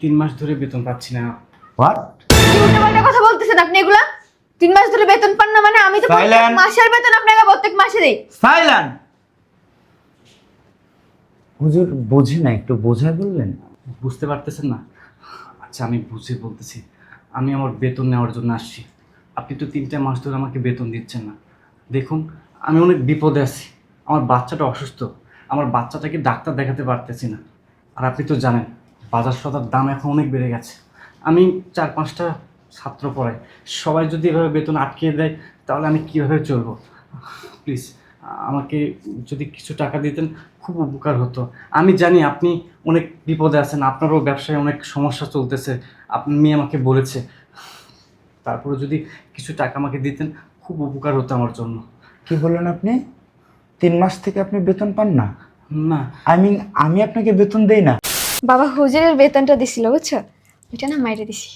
তিন মাস ধরে বেতন পাচ্ছি না। হোয়াট উল্টোপাল্টা কথা বলতেছেন আপনি এগুলা? তিন মাস ধরে বেতন পান না মানে আমি তো প্রত্যেক Silence. মাসের বেতন আপনাকে প্রত্যেক মাসে দেই। সাইলেন্ট হুজুর বোঝে না একটু বোঝায় বললেন? বুঝতে পারতেছেন না? আচ্ছা আমি বুঝে বলতেছি। আমি আমার বেতন নেওয়ার জন্য আসছি। আপনি তো তিনটা মাস ধরে আমাকে বেতন দিচ্ছেন না। দেখুন আমি অনেক বিপদে আছি। আমার বাচ্চাটা অসুস্থ। আমার বাচ্চাটাকে ডাক্তার দেখাতে পারতেছি না। আর আপনি তো জানেন বাজার সদার দাম এখন অনেক বেড়ে গেছে। আমি চার পাঁচটা ছাত্র পড়াই। সবাই যদি এভাবে বেতন আটকিয়ে দেয় তাহলে আমি কীভাবে চলবো? প্লিজ আমাকে যদি কিছু টাকা দিতেন খুব উপকার হতো। আমি জানি আপনি অনেক বিপদে আছেন আপনারও ব্যবসায় অনেক সমস্যা চলতেছে। আপনি আমাকে বলেছে। তারপরে যদি কিছু টাকা আমাকে দিতেন খুব উপকার হতো আমার জন্য। কি বললেন আপনি? তিন মাস থেকে আপনি বেতন পান না? না। আই মিন আমি আপনাকে বেতন দেই না। বাবা হুজুরের বেতনটা দিছিল বুঝছ? ওইটা না মাইরে দিছি।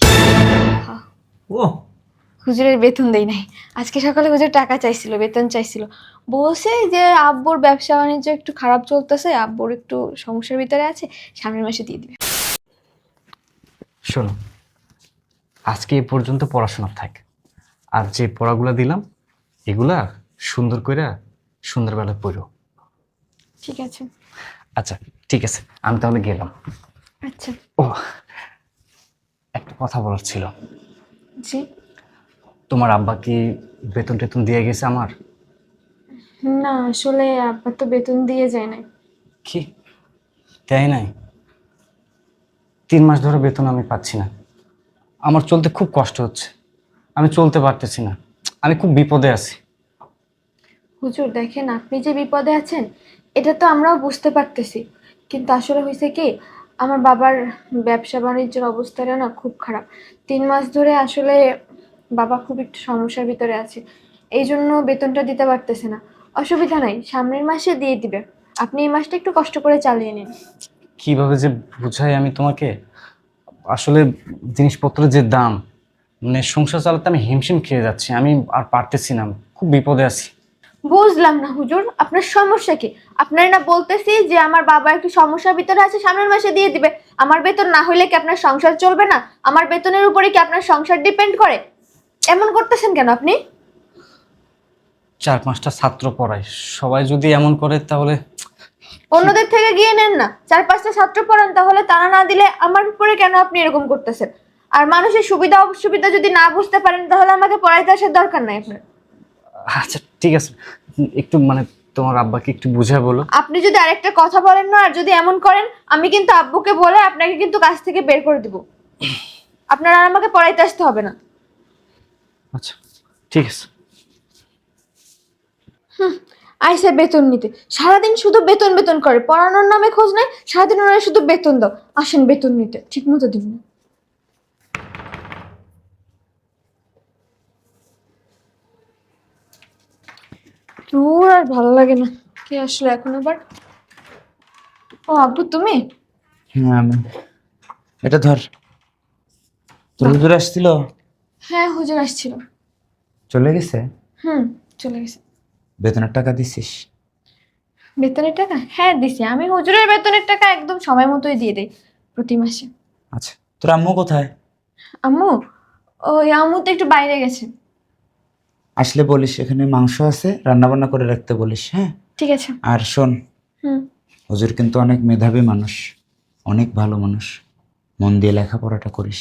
ও। হুজুরের বেতন দেই নাই। আজকে সকালে হুজুর টাকা চাইছিল বেতন চাইছিল। বলছে যে আব্বুর ব্যবসা বাণিজ্য একটু খারাপ চলতেছে আব্বুর একটু সমস্যার ভিতরে আছে সামনের মাসে দিয়ে দিবে। শোনো আজকে এ পর্যন্ত পড়াশোনা থাক। আর যে পড়াগুলো দিলাম এগুলা সুন্দর করে সুন্দরবেলা পড়ো। ঠিক আছে। আচ্ছা। ঠিক আছে আমি তাহলে গেলাম। আচ্ছা। ও একটা কথা বলার ছিল। জি। তোমার আব্বা কি বেতন টেতন দিয়ে গেছে আমার? না আসলে আব্বা তো বেতন দিয়ে যায় নাই। কি? তাই নাই? তিন মাস ধরে বেতন আমি পাচ্ছি না। আমার চলতে খুব কষ্ট হচ্ছে। আমি চলতে পারতেছি না। আমি খুব বিপদে আছি। হুজুর দেখেন আপনি যে বিপদে আছেন এটা তো আমরাও বুঝতে পারতেছি। কিন্তু আসলে হয়েছে কি, আমার বাবার ব্যবসা বাণিজ্যের অবস্থাটা না খুব খারাপ। তিন মাস ধরে আসলে বাবা খুব একটু সমস্যার ভিতরে আছে। এই জন্য বেতনটা দিতে পারতেছে না। অসুবিধা নাই, সামনের মাসে দিয়ে দিবে। আপনি এই মাসটা একটু কষ্ট করে চালিয়ে নিন। কীভাবে যে বুঝাই আমি তোমাকে? আসলে জিনিসপত্রের যে দাম মানে সংসার চালাতে আমি হিমশিম খেয়ে যাচ্ছি, আমি আর পারতেছি না খুব বিপদে আছি। বুঝলাম না হুজুর আপনার সমস্যা কি? আপনার না বলতেছি যে আমার বাবা একটু সমস্যার ভিতরে আছে সামনের মাসে দিয়ে দিবে। আমার বেতন না হইলে কি আপনার সংসার চলবে না? আমার বেতনের উপরে কি আপনার সংসার ডিপেন্ড করে? এমন করতেছেন কেন আপনি? চার পাঁচটা ছাত্র পড়াই সবাই যদি এমন করে তাহলে অন্যদের থেকে গিয়ে নেন না। চার পাঁচটা ছাত্র পড়ান তাহলে তারা না দিলে আমার উপরে কেন আপনি এরকম করতেছেন? আর মানুষের সুবিধা অসুবিধা যদি না বুঝতে পারেন তাহলে আমাকে পড়াইতে আসার দরকার নাই আপনার। আচ্ছা ঠিক আছে। একটু মানে তোমার আব্বাকে একটু বুঝে বলো। আপনি যদি আরেকটা কথা বলেন না আর যদি এমন করেন আমি কিন্তু আব্বুকে বলে আপনাকে কিন্তু কাজ থেকে বের করে দিব। আপনার আর আমাকে পড়াইতে আসতে হবে না। আচ্ছা ঠিক আছে। আইসে বেতন নিতে। সারাদিন শুধু বেতন বেতন করে। পড়ানোর নামে খোঁজ নেয় সারাদিন ওরা শুধু বেতন দাও। আসেন বেতন নিতে। ঠিক মতো দিন না। দূর আর ভালো লাগে না। কে আসলে এখন আবার? ও আব্বু তুমি? হ্যাঁ আমি। এটা ধর। তোর হুজুর আসছিল? হ্যাঁ হুজুর আসছিল। চলে গেছে? হুম চলে গেছে। বেতনের টাকা দিছিস? বেতনের টাকা? হ্যাঁ দিছি। আমি হুজুরের বেতনের টাকা একদম সময় মতোই দিয়ে দেই প্রতি মাসে। আচ্ছা তোর আম্মু কোথায়? আম্মু? ওই আম্মু তো একটু বাইরে গেছে। আসলে বলিস এখানে মাংস আছে রান্না বান্না করে রাখতে বলিস হ্যাঁ? ঠিক আছে। আর শোন হুম। হুজুর কিন্তু অনেক মেধাবী মানুষ অনেক ভালো মানুষ। মন দিয়ে লেখাপড়াটা করিস।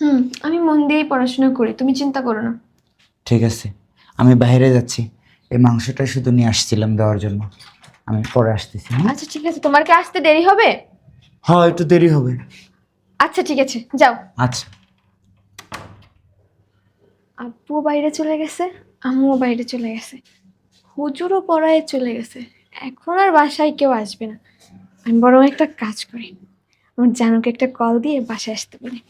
হুম আমি মন দিয়েই পড়াশোনা করি তুমি চিন্তা করো না। ঠিক আছে আমি বাইরে যাচ্ছি এই মাংসটা শুধু নিয়ে আসছিলাম দেওয়ার জন্য। আমি পরে আসতেছি হ্যাঁ? আচ্ছা ঠিক আছে তোমার কি আসতে দেরি হবে? হ্যাঁ একটু দেরি হবে। আচ্ছা ঠিক আছে যাও। আচ্ছা। আব্বু বাইরে চলে গেছে। আম্মুও বাইরে চলে গেছে। হুজুরও পড়ায় চলে গেছে। এখন আর বাসায় কেউ আসবে না। আমি বরং একটা কাজ করি। আমার জানুকে একটা কল দিয়ে বাসায় আসতে বলি।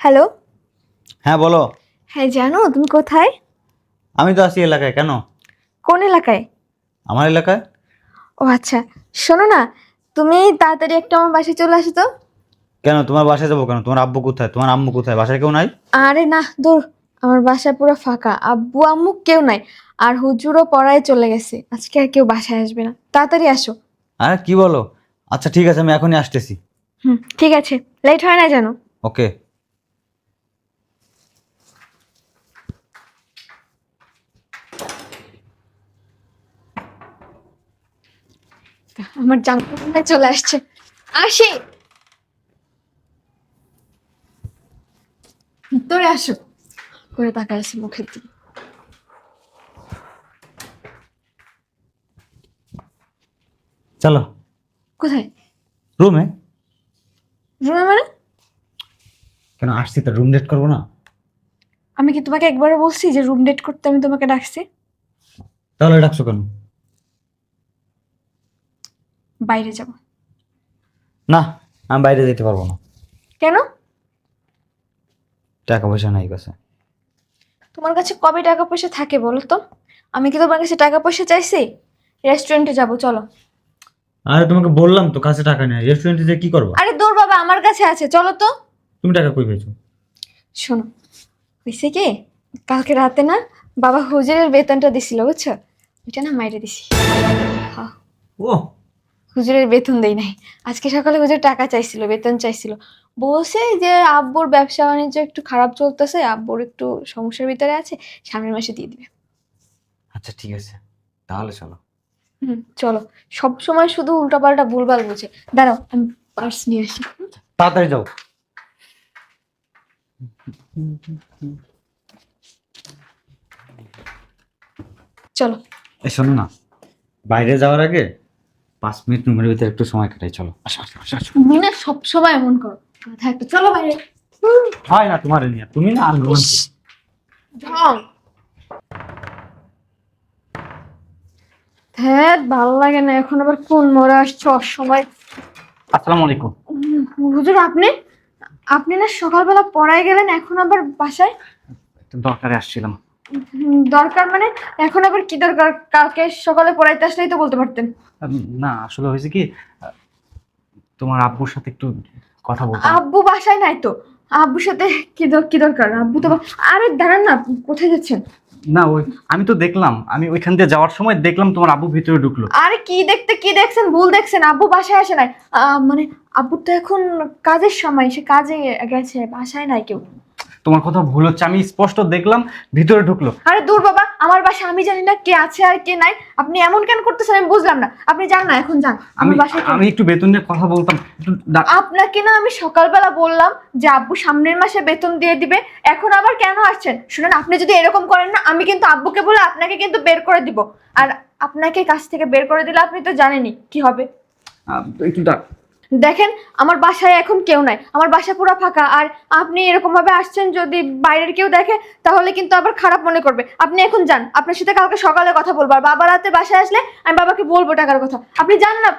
হ্যালো। হ্যাঁ বলো। হ্যাঁ জানো তুমি কোথায়? আমি তো আছি এলাকায় কেন? কোন এলাকায়? আমার এলাকায়? ও আচ্ছা শোনো না তুমি তাড়াতাড়ি একটা আমার বাসায় চলে আসো তো। কেন তোমার বাসায় যাব কেন? তোমার আব্বু কোথায়? তোমার আম্মু কোথায়? বাসায় কেউ নাই? আরে না দূর আমার বাসা পুরো ফাঁকা। আব্বু আম্মু কেউ নাই আর হুজুরও পড়ায় চলে গেছে। আজকে আর কেউ বাসায় আসবে না। তাড়াতাড়ি আসো। আরে কি বলো? আচ্ছা ঠিক আছে আমি এখনই আসতেছি। হুম ঠিক আছে লেট হয় না জানো ওকে। আমার জাঙ্কুটা চলে আসছে। আসি। ভিতরে আসো। করে তাকায় আছে মুখের দিকে। চলো। কোথায়? রুমে। রুমে মানে? কেন আসছি তো? রুম ডেট করব না? আমি কি তোমাকে একবারও বলছি যে রুম ডেট করতে আমি তোমাকে ডাকছি? তাহলে ডাকছো কেন? বাইরে যাব। না আমি বাইরে যেতে পারব না। কেন? টাকা পয়সা নাই কাছে। তোমার কাছে কবে টাকা পয়সা থাকে বলো তো? আমি কি তোমার কাছে টাকা পয়সা চাইছি? রেস্টুরেন্টে যাব চলো। আরে তোমাকে বললাম তো কাছে টাকা নেই। রেস্টুরেন্টে যে কি করব? আরে দূর বাবা আমার কাছে আছে চলো তো। তুমি টাকা কই পেয়েছ? শোনো হয়েছে কি? কালকে রাতে না বাবা হুজুরের বেতনটা দিছিল বুঝছ? ওইটা না মাইরে দিছি। হ্যাঁ ও হুজুরের বেতন দেই নাই। আজকে সকালে হুজুর টাকা চাইছিল বেতন চাইছিল। বলছে যে আব্বুর ব্যবসা বাণিজ্য একটু খারাপ চলতেছে আব্বুর একটু সমস্যার ভিতরে আছে সামনের মাসে দিয়ে দিবে। আচ্ছা ঠিক আছে। তাহলে চলো। হুম চলো। সব সময় শুধু উল্টাপাল্টা ভুলভাল বুঝে। দাঁড়াও আমি পার্স নিয়ে আসি? তাড়াতাড়ি যাও। চলো। এই শোনো না বাইরে যাওয়ার আগে পাঁচ মিনিট রুমের ভিতরে একটু সময় কাটাই চলো। আসো আসো আসো আসো। তুমি না সব সময় এমন করো। একটু চলো বাইরে। হয় না তোমার নিয়ে তুমি না আর। ঢং। ধ্যাত ভালো লাগে না। এখন আবার কোন মোড়ে আসছে অসময়? আসসালামু আলাইকুম। হুজুর আপনি? আপনি না সকালবেলা পড়ায় গেলেন এখন আবার বাসায়? একটু দরকারে আসছিলাম। দরকার মানে? এখন আবার কি দরকার? কালকে সকালে পড়াইতে আসলেই তো বলতে পারতেন। না আসলে হয়েছে কি তোমার আব্বুর সাথে একটু কথা বলতে আব্বু বাসায় নাই তো। আব্বুর সাথে কি কি দরকার? আব্বু তো আরে দাঁড়ান না কোথায় যাচ্ছেন? না ওই আমি তো দেখলাম আমি ওইখান দিয়ে যাওয়ার সময় দেখলাম তোমার আব্বু ভিতরে ঢুকলো। আরে কি দেখতে কি দেখছেন? ভুল দেখছেন? আব্বু বাসায় আসে নাই। আহ, মানে আব্বুর তো এখন কাজের সময় সে কাজে গেছে বাসায় নাই কেউ। তোমার কথা ভুল হচ্ছে আমি স্পষ্ট দেখলাম ভিতরে ঢুকলো। আরে দূর বাবা আমার বাসা আমি জানি না কে আছে আর কে নাই। আপনি এমন কেন করতেছেন আমি বুঝলাম না। আপনি যান না এখন যান। আমি আমি একটু বেতন নিয়ে কথা বলতাম আপনাকে না আমি সকালবেলা বললাম যে আব্বু সামনের মাসে বেতন দিয়ে দিবে এখন আবার কেন আসছেন? শুনুন আপনি যদি এরকম করেন না আমি কিন্তু আব্বুকে বলে আপনাকে কিন্তু বের করে দিব। আর আপনাকে কাছ থেকে বের করে দিলে আপনি তো জানেনই কি হবে। একটু দা- দেখেন আমার বাসায় এখন কেউ নাই। আমার বাসা পুরো ফাঁকা। আর আপনি এরকম ভাবে আসছেন যদি বাইরের কেউ দেখে তাহলে কিন্তু আবার খারাপ মনে করবে। আপনি এখন যান। আপনার সাথে কালকে সকালে কথা বলব। আর বাবা রাতে বাসায় আসলে আমি বাবাকে বলব টাকার কথা। আপনি যান না।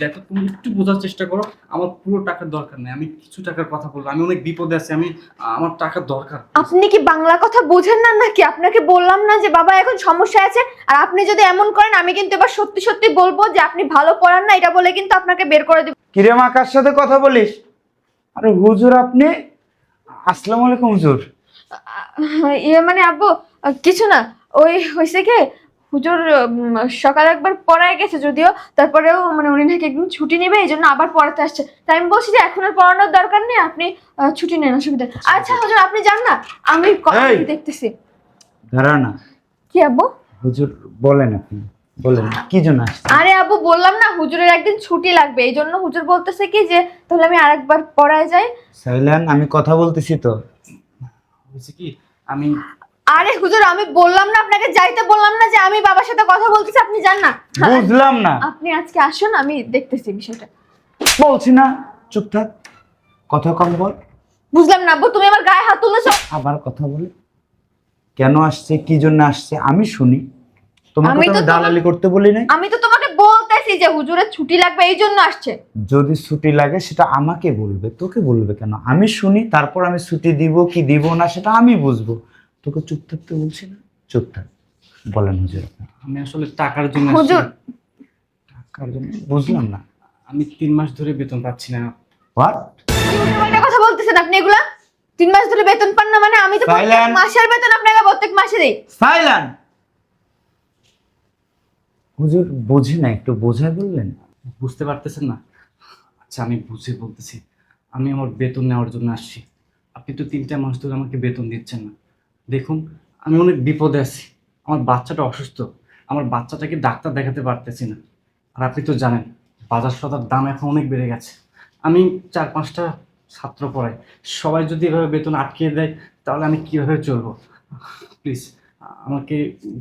দেখো তুমি একটু বোঝার চেষ্টা করো। আমার পুরো টাকার দরকার নেই। আমি কিছু টাকার কথা বলব আমি অনেক বিপদে আছি। আমি আমার টাকার দরকার। আপনি কি বাংলা কথা বোঝেন না নাকি? আপনাকে বললাম না যে বাবা এখন সমস্যা আছে। আর আপনি যদি এমন করেন আমি কিন্তু এবার সত্যি সত্যি বলব যে আপনি ভালো পড়ান না। এটা বলে কিন্তু আপনাকে বের করে দেবো। কিরে মা কার সাথে কথা বলিস? আরে হুজুর আপনি? আসসালামু আলাইকুম হুজুর। ইয়ে মানে আব্বু কিছু না ওই হয়েছে কি হুজুর সকালে একবার পড়ায় গেছে যদিও তারপরেও মানে উনি নাকি একদিন ছুটি নেবে এই জন্য আবার পড়াতে আসছে। তাই আমি বলছি যে এখন আর পড়ানোর দরকার নেই আপনি ছুটি নেন অসুবিধা আচ্ছা। হুজুর আপনি যান না আমি দেখতেছি। দাঁড়া না। কি আব্বু? হুজুর বলেন আপনি। বলেন কি জন্য আসছেন? আরে আব্বু বললাম না হুজুরের একদিন ছুটি লাগবে এই জন্য হুজুর বলতেছে কি যে তাহলে আমি আরেকবার পড়ায় যাই। সাইলান আমি কথা বলতেছি তো। হয়েছে কি আমি আরে হুজুর আমি বললাম না আপনাকে যাইতে বললাম না যে আমি বাবার সাথে কথা বলতেছি আপনি যান না। বুঝলাম না। আপনি আজকে আসুন আমি দেখতেছি বিষয়টা। বলছি না চুপ থাক কথা কম বল। বুঝলাম না আব্বু তুমি আমার গায়ে হাত তুলেছো। আবার কথা বলে। কেন আসছে কি জন্য আসছে আমি শুনি। তোমাকে আমি তো দালালি করতে বলি নাই। আমি তো তোমাকে বলতেছি যে হুজুরের ছুটি লাগবে এই জন্য আসছে। যদি ছুটি লাগে সেটা আমাকে বলবে। তোকে বলবে কেন? আমি শুনি তারপর আমি ছুটি দিব কি দিব না সেটা আমি বুঝব। তোকে চুপ থাকতে বলছি না? চুপ থাক। বলেন হুজুর। আমি আসলে টাকার জন্য। হুজুর টাকার জন্য? বুঝলাম না। আমি তিন মাস ধরে বেতন পাচ্ছি না। হোয়াট কথা বলতেছেন আপনি এগুলা? তিন মাস ধরে বেতন পান না মানে আমি তো প্রত্যেক মাসের বেতন আপনাকে প্রত্যেক মাসে দিই। সাইলান হুজুর বোঝে না, একটু বোঝায় বললেন? বুঝতে পারতেছেন না। আচ্ছা আমি বুঝে বলতেছি। আমি আমার বেতন নেওয়ার জন্য আসছি। আপনি তো তিনটা মাস ধরে আমাকে বেতন দিচ্ছেন না। দেখুন, আমি অনেক বিপদে আছি। আমার বাচ্চাটা অসুস্থ। আমার বাচ্চাটাকে ডাক্তার দেখাতে পারতেছি না। আর আপনি তো জানেন, বাজার সদার দাম এখন অনেক বেড়ে গেছে। আমি চার পাঁচটা ছাত্র পড়াই। সবাই যদি এভাবে বেতন আটকিয়ে দেয়, তাহলে আমি কীভাবে চলবো? প্লিজ, আমাকে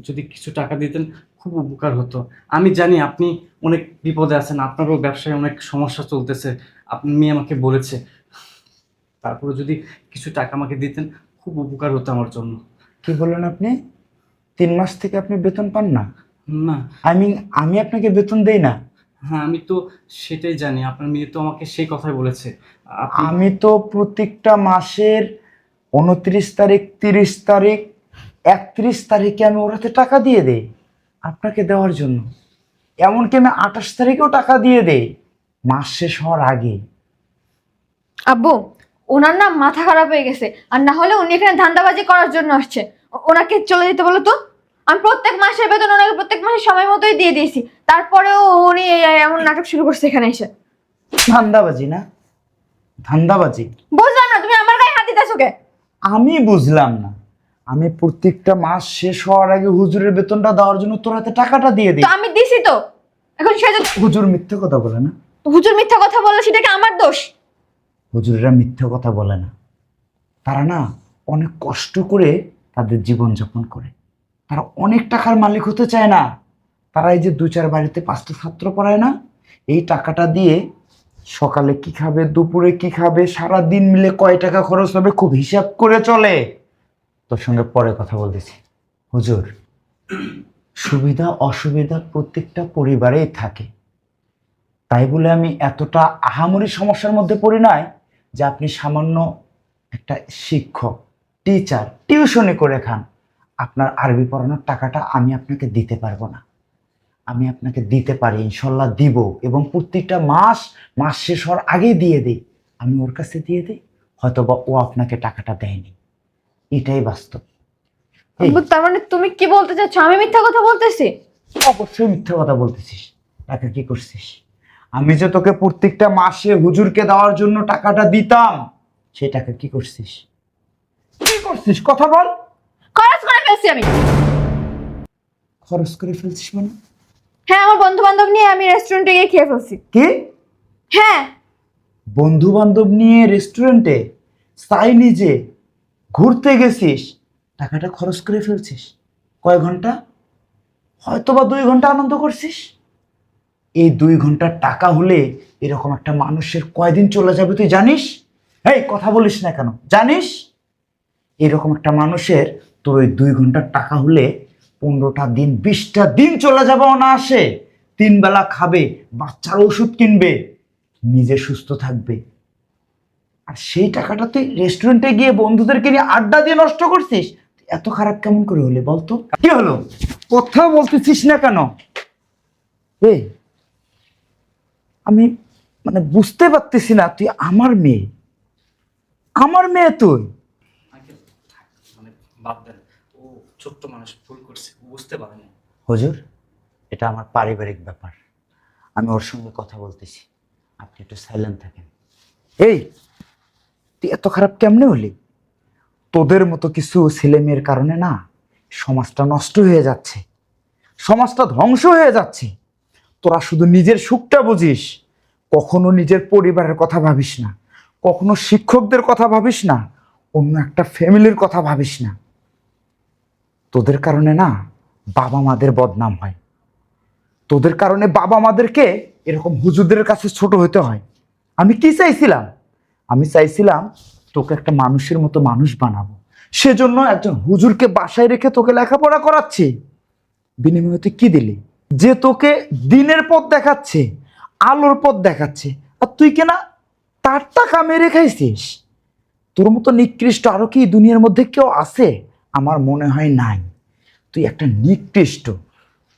যদি কিছু টাকা দিতেন খুব উপকার হতো। আমি জানি আপনি অনেক বিপদে আছেন আপনারও ব্যবসায় অনেক সমস্যা চলতেছে আপনি মেয়ে আমাকে বলেছে। তারপরে যদি কিছু টাকা আমাকে দিতেন খুব উপকার হতো আমার জন্য। কি বললেন আপনি? তিন মাস থেকে আপনি বেতন পান না? না। আই মিন আমি আপনাকে বেতন দেই না। হ্যাঁ আমি তো সেটাই জানি আপনার মেয়ে তো আমাকে সেই কথাই বলেছে। আপনি আমি তো প্রত্যেকটা মাসের উনত্রিশ তারিখ তিরিশ তারিখ একত্রিশ তারিখে আমি ওরাতে টাকা দিয়ে দেই। আপনাকে দেওয়ার জন্য। এমনকি আমি আঠাশ তারিখেও টাকা দিয়ে দেই। মাস শেষ হওয়ার আগে। আব্বু ওনার না মাথা খারাপ হয়ে গেছে। আর না হলে উনি এখানে ধান্দাবাজি করার জন্য আসছে। ওনাকে চলে যেতে বলো তো। আমি প্রত্যেক মাসের বেতন ওনাকে প্রত্যেক মাসে সময় মতোই দিয়ে দিয়েছি। তারপরেও উনি এমন নাটক শুরু করছে এখানে এসে। ধান্দাবাজি না? ধান্দাবাজি? বুঝলাম না তুমি আমার গায়ে হাত দিতেছো কে? আমি বুঝলাম না। আমি প্রত্যেকটা মাস শেষ হওয়ার আগে হুজুরের বেতনটা দেওয়ার জন্য তোর হাতে টাকাটা দিয়ে দিই। তো আমি দিছি তো। এখন সে যদি হুজুর মিথ্যে কথা বলে না। হুজুর মিথ্যা কথা বললে সেটা কি আমার দোষ। হুজুরেরা মিথ্যে কথা বলে না। তারা না অনেক কষ্ট করে তাদের জীবন যাপন করে। তারা অনেক টাকার মালিক হতে চায় না। তারা এই যে দু চার বাড়িতে পাঁচটা ছাত্র পড়ায় না এই টাকাটা দিয়ে সকালে কি খাবে দুপুরে কি খাবে সারা দিন মিলে কয় টাকা খরচ হবে খুব হিসাব করে চলে। তোর সঙ্গে পরে কথা বলতেছি। হুজুর, সুবিধা, অসুবিধা প্রত্যেকটা পরিবারেই থাকে। তাই বলে আমি এতটা আহামরি সমস্যার মধ্যে পড়ি নাই যে আপনি সামান্য একটা শিক্ষক, টিচার টিউশনি করে খান। আপনার আরবি পড়ানোর টাকাটা আমি আপনাকে দিতে পারব না। আমি আপনাকে দিতে পারি, ইনশাল্লাহ দিব এবং প্রত্যেকটা মাস মাস শেষ হওয়ার আগেই দিয়ে দিই। আমি ওর কাছে দিয়ে দিই হয়তো বা ও আপনাকে টাকাটা দেয়নি। এটাই বাস্তব। তার মানে তুমি কি বলতে চাচ্ছ? আমি মিথ্যা কথা বলতেছি? অবশ্যই মিথ্যে কথা বলতেছিস। টাকা কি করছিস? আমি যে তোকে প্রত্যেকটা মাসে হুজুরকে দেওয়ার জন্য টাকাটা দিতাম সেই টাকা কি করছিস? কি করছিস? কথা বল। খরচ করে ফেলছি আমি। খরচ করে ফেলছিস মানে? হ্যাঁ আমার বন্ধু বান্ধব নিয়ে আমি রেস্টুরেন্টে গিয়ে খেয়ে ফেলছি। কি? হ্যাঁ। বন্ধু বান্ধব নিয়ে রেস্টুরেন্টে চাই নিজে। ঘুরতে গেছিস, টাকাটা খরচ করে ফেলছিস। কয় ঘণ্টা? হয়তো বা দুই ঘণ্টা আনন্দ করছিস। এই দুই ঘণ্টার টাকা হলে এরকম একটা মানুষের কয়দিন চলে যাবে তুই জানিস? এই কথা বলিস না কেন? জানিস? এরকম একটা মানুষের তোর ওই দুই ঘণ্টার টাকা হলে পনেরোটা দিন, বিশটা দিন চলে যাবে না আসে তিন বেলা খাবে, বাচ্চার ওষুধ কিনবে, নিজে সুস্থ থাকবে। আর সেই টাকাটা তুই রেস্টুরেন্টে গিয়ে বন্ধুদেরকে নিয়ে আড্ডা দিয়ে নষ্ট করছিস? এত খারাপ কেমন করে হলে বলতো? কি হলো? কথা বলতেছিস না কেন? এই আমি মানে বুঝতে পারতেছি না তুই আমার মেয়ে। আমার মেয়ে তুই। মানে বাদ দেন। ও ছোট্ট মানুষ ভুল করছে বুঝতে পারেনি হুজুর এটা আমার পারিবারিক ব্যাপার। আমি ওর সঙ্গে কথা বলতেছি। আপনি একটু সাইলেন্ট থাকেন। এই তুই এত খারাপ কেমনে হলি? তোদের মতো কিছু ছেলে মেয়ের কারণে না সমাজটা নষ্ট হয়ে যাচ্ছে, সমাজটা ধ্বংস হয়ে যাচ্ছে। তোরা শুধু নিজের সুখটা বুঝিস, কখনো নিজের পরিবারের কথা ভাবিস না, কখনো শিক্ষকদের কথা ভাবিস না, অন্য একটা ফ্যামিলির কথা ভাবিস না। তোদের কারণে না বাবা মাদের বদনাম হয়। তোদের কারণে বাবা মাদেরকে এরকম হুজুরদের কাছে ছোট হতে হয়। আমি কি চাইছিলাম? আমি চাইছিলাম তোকে একটা মানুষের মতো মানুষ বানাবো। সেজন্য একজন হুজুরকে বাসায় রেখে তোকে লেখাপড়া করাচ্ছি। বিনিময়ে তুই কি দিলি? যে তোকে দিনের পথ দেখাচ্ছে, আলোর পথ দেখাচ্ছে। আর তুই কেনা তার টাকা মেরে খাইছিস? তোর মতো নিকৃষ্ট আরও কি দুনিয়ার মধ্যে কেউ আছে? আমার মনে হয় নাই। তুই একটা নিকৃষ্ট।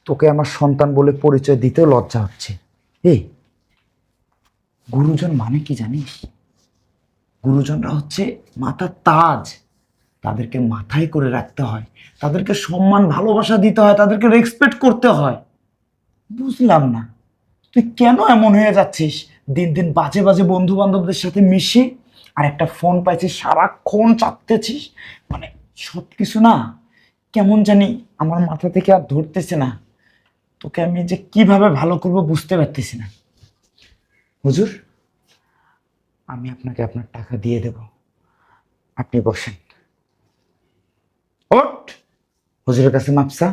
তোকে আমার সন্তান বলে পরিচয় দিতেও লজ্জা হচ্ছে। এই, গুরুজন মানে কি জানিস? গুরুজনরা হচ্ছে মাথার তাজ। তাদেরকে মাথায় করে রাখতে হয়। তাদেরকে সম্মান, ভালোবাসা দিতে হয়। তাদেরকে রেসপেক্ট করতে হয়। বুঝলাম না। তুই কেন এমন হয়ে যাচ্ছিস? দিন দিন বাজে বাজে বন্ধু বান্ধবদের সাথে মিশে আর একটা ফোন পাইছিস, সারাক্ষণ চাপতেছিস? মানে সব কিছু না কেমন জানি আমার মাথা থেকে আর ধরতেছে না। তোকে আমি যে কীভাবে ভালো করব বুঝতে পারতেছি না। হুজুর? আমি আপনাকে আপনার টাকা দিয়ে দেব। আপনি বসেন। ওট হুজুরের কাছে মাপসা?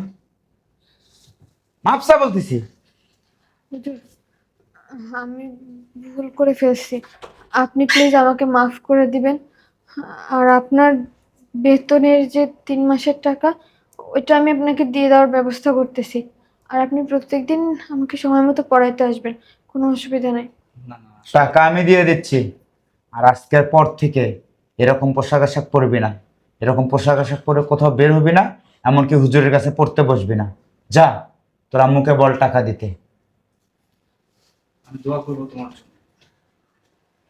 মাপসা বলতেছি। আমি ভুল করে ফেলছি। আপনি প্লিজ আমাকে মাফ করে দিবেন। আর আপনার বেতনের যে তিন মাসের টাকা ওইটা আমি আপনাকে দিয়ে দেওয়ার ব্যবস্থা করতেছি। আর আপনি প্রত্যেকদিন আমাকে সময় মতো পড়াইতে আসবেন। কোনো অসুবিধা নেই। টাকা আমি দিয়ে দিচ্ছি। আর আজকের পর থেকে এরকম পোশাক আশাক পরবি না। এরকম পোশাক আশাক পরে কোথাও বের হবি না এমনকি হুজুরের কাছে পড়তে বসবি না। যা তোর আম্মুকে বল টাকা দিতে। আমি দোয়া করব তোমার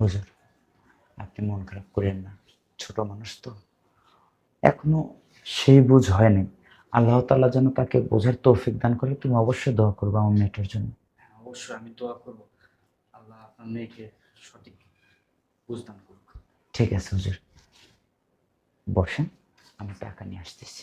হুজুর আপনি মন খারাপ করেন না। ছোট মানুষ তো। এখনও সেই বুঝ হয়নি। আল্লাহ তাআলা যেন তাকে বোঝার তৌফিক দান করে তুমি অবশ্যই দোয়া করবে আমার মেয়েটার জন্য। হ্যাঁ অবশ্যই আমি দোয়া করব। আল্লাহ আপনার মেয়েকে সঠিক বুঝদান ঠিক আছে হুজুর। বসেন আমি টাকা নিয়ে আসতেছি।